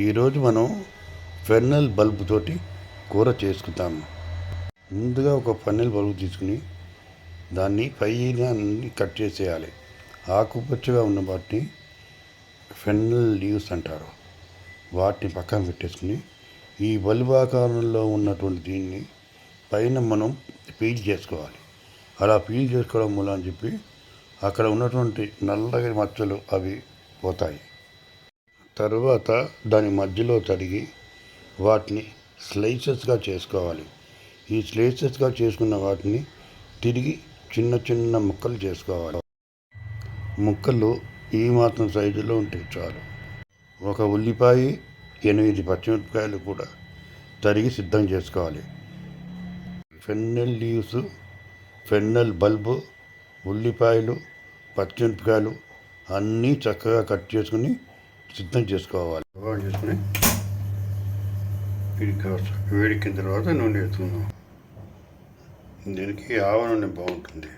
ఈరోజు మనం ఫెర్నల్ బల్బ్ తోటి కూర చేసుకుంటాము ముందుగా ఒక ఫెర్నల్ బల్బ్ తీసుకుని దాన్ని పైన అన్ని కట్ చేసేయాలి. ఆకుపచ్చగా ఉన్న వాటిని ఫెర్నల్ లీవ్స్ అంటారు. వాటిని పక్కన పెట్టేసుకుని ఈ బల్బ్ ఆకారంలో ఉన్నటువంటి దీన్ని పైన మనం పీల్ చేసుకోవాలి. అలా పీల్ చేసుకోవడం మూలం అని చెప్పి అక్కడ ఉన్నటువంటి నల్లగా మచ్చలు అవి పోతాయి. తరువాత దాని మధ్యలో తరిగి వాటిని స్లైసెస్గా చేసుకోవాలి. ఈ స్లైసెస్గా చేసుకున్న వాటిని తిరిగి చిన్న చిన్న ముక్కలు చేసుకోవాలి. ముక్కలు ఈ మాత్రం సైజులో ఉంటే చాలు. ఒక ఉల్లిపాయ ఎనిమిది పచ్చిమిరపకాయలు కూడా తరిగి సిద్ధం చేసుకోవాలి. ఫెన్నెల్ లీవ్స్ ఫెన్నెల్ బల్బు ఉల్లిపాయలు పచ్చిమిరపకాయలు అన్నీ చక్కగా కట్ చేసుకుని సిద్ధం చేసుకోవాలి. బాగా చేసుకుని ఇది కాస్త వేడికిన తర్వాత నూనె వేస్తున్నాం దీనికి ఆవ నూనె బాగుంటుంది.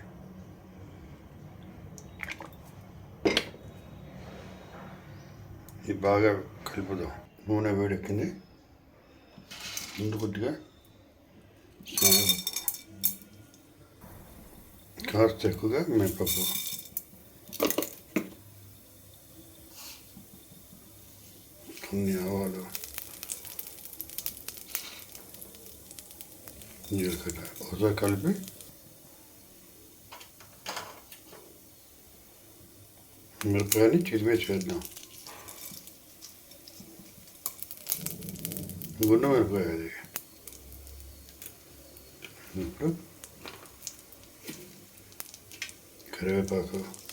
ఇది బాగా కలుపుదాం. నూనె వేడెక్కింది ముందు కొద్దిగా కాస్త ఎక్కువగా మినపప్పు. üstünü havada. Yere kadar. Oza kalbi. Мирпрани çizmeye çalışıyorum. Bunu mirpaya değil. Mirpra. Karabepaku. Karabepaku.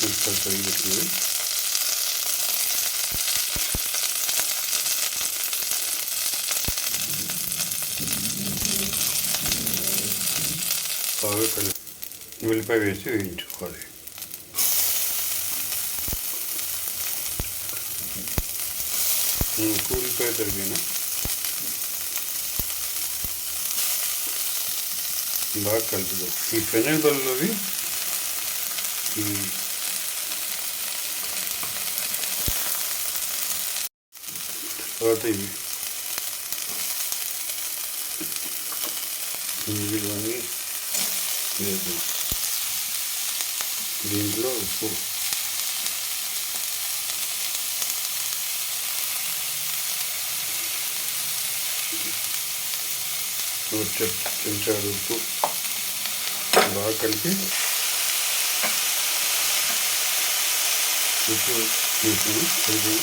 తరిగి పెట్టినవి బాగా కలిపి ఉల్లిపాయ వేసి వేయించుకోవాలి. ఉల్లిపాయ తరిగిన? బాగా కలుపుదాం ఈ పెనల్ బల్లోవి తర్వాత ఇవి. ఇవన్నీ వేద్దాం దీంట్లో ఉప్పు. చెంచాడు ఉప్పు. బాగా కలిపి ఉప్పు తీసుకుని కలిపి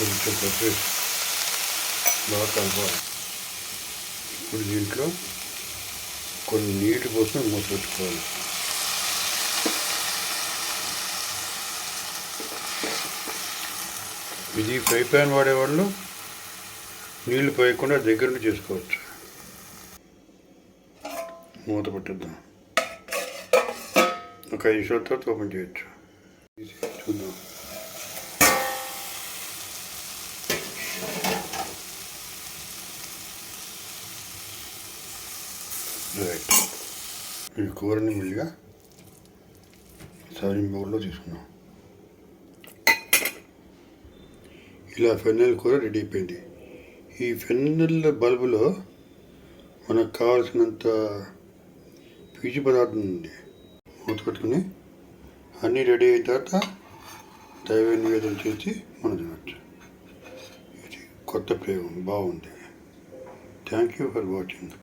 కొంచెం పప్పు బాగా కలపాలి ఇప్పుడు దీంట్లో కొన్ని నీటి కోసం మూత పెట్టుకోవాలి ఇది ఫ్రై ప్యాన్ వాడేవాళ్ళు నీళ్ళు పోయకుండా దగ్గర నుండి చేసుకోవచ్చు మూత పెట్టిద్దాం ఒక ఐదు నిమిషాల తర్వాత ఓపెన్ చేయొచ్చు చూద్దాం రైట్ ఈ కూరని మెల్లిగా సర్వింగ్ బౌల్లో తీసుకున్నాం. ఇలా ఫెన్నెల్ కూర రెడీ అయిపోయింది. ఈ ఫెన్నెల్ బల్బులో మనకు కావాల్సినంత పీచు పదార్థం ఉంది. మూత పెట్టుకుని అన్నీ రెడీ అయిన తర్వాత దైవ నివేదన చేసి మనం తినచ్చు. ఇది కొత్త ప్రయోగం బాగుంది. Thank you for watching